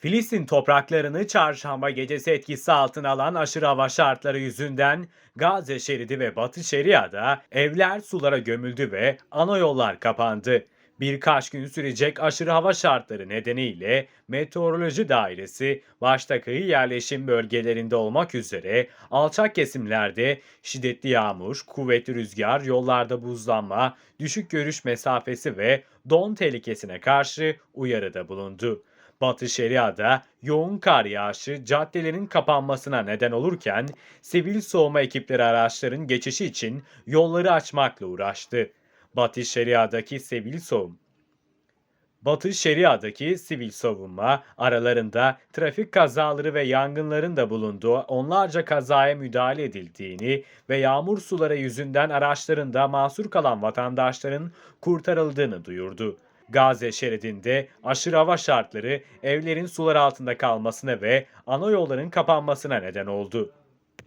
Filistin topraklarını çarşamba gecesi etkisi altına alan aşırı hava şartları yüzünden Gazze şeridi ve Batı Şeria'da evler sulara gömüldü ve ana yollar kapandı. Birkaç gün sürecek aşırı hava şartları nedeniyle Meteoroloji Dairesi başta kıyı yerleşim bölgelerinde olmak üzere alçak kesimlerde şiddetli yağmur, kuvvetli rüzgar, yollarda buzlanma, düşük görüş mesafesi ve don tehlikesine karşı uyarıda bulundu. Batı Şeria'da yoğun kar yağışı caddelerin kapanmasına neden olurken sivil soğuma ekipleri araçların geçişi için yolları açmakla uğraştı. Batı Şeria'daki sivil soğum Batı Şeria'daki sivil savunma aralarında trafik kazaları ve yangınların da bulunduğu onlarca kazaya müdahale edildiğini ve yağmur suları yüzünden araçlarında mahsur kalan vatandaşların kurtarıldığını duyurdu. Gazze şeridinde aşırı hava şartları evlerin sular altında kalmasına ve ana yolların kapanmasına neden oldu.